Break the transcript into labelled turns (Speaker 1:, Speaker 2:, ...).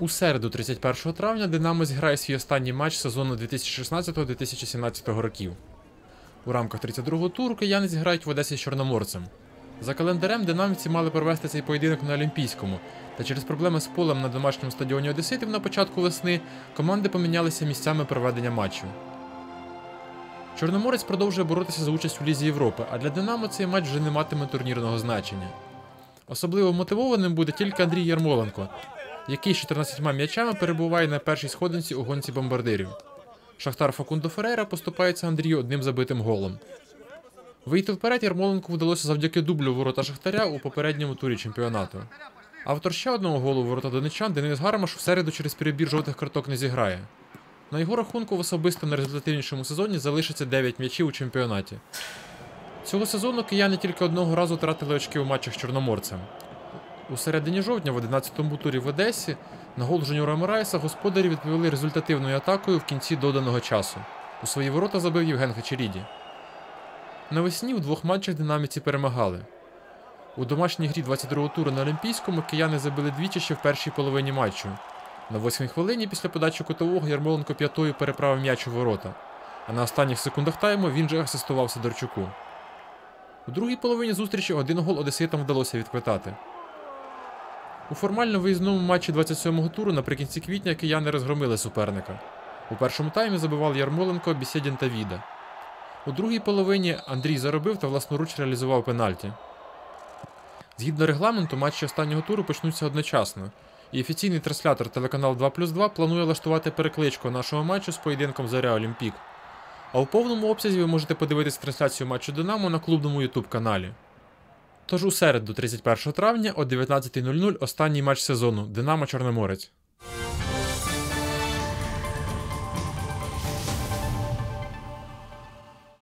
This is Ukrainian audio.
Speaker 1: У середу, 31 травня, Динамо зіграє свій останній матч сезону 2016-2017 років. У рамках 32-го туру кияни зіграють в Одесі з Чорноморцем. За календарем динамівці мали провести цей поєдинок на Олімпійському, та через проблеми з полем на домашньому стадіоні Одеситів на початку весни команди помінялися місцями проведення матчу. Чорноморець продовжує боротися за участь у Лізі Європи, а для Динамо цей матч вже не матиме турнірного значення. Особливо мотивованим буде тільки Андрій Ярмоленко, який з 14 м'ячами перебуває на першій сходинці у гонці бомбардирів. Шахтар Факундо Ферейра поступається Андрію одним забитим голом. Вийти вперед Ярмоленку вдалося завдяки дублю ворота Шахтаря у попередньому турі чемпіонату. Автор ще одного голу ворота донечан Денис Гармаш в середу через перебір жовтих карток не зіграє. На його рахунку в особисто найрезультативнішому сезоні залишиться 9 м'ячів у чемпіонаті. Цього сезону кияни тільки одного разу втратили очки у матчах з Чорноморцем. У середині жовтня в 11-му турі в Одесі на гол Жуніора Морайса господарі відповіли результативною атакою в кінці доданого часу. У свої ворота забив Євген Хачеріді. Навесні у двох матчах динаміці перемагали. У домашній грі 22-го туру на Олімпійському кияни забили двічі ще в першій половині матчу. На восьмій хвилині після подачі кутового Ярмоленко п'ятою переправив м'яч у ворота, а на останніх секундах тайму він же асистував Сидорчуку. У другій половині зустрічі один гол одеситам вдалося відквитати. У формально виїзному матчі 27-го туру наприкінці квітня кияни розгромили суперника. У першому таймі забивали Ярмоленко, Бісєдін та Віда. У другій половині Андрій заробив та власноруч реалізував пенальті. Згідно регламенту, матчі останнього туру почнуться одночасно, і офіційний транслятор телеканал 2 плюс 2 планує влаштувати перекличку нашого матчу з поєдинком Заря Олімпік. А у повному обсязі ви можете подивитись трансляцію матчу Динамо на клубному YouTube каналі. Тож у середу, 31 травня о 19.00 останній матч сезону Динамо Чорноморець.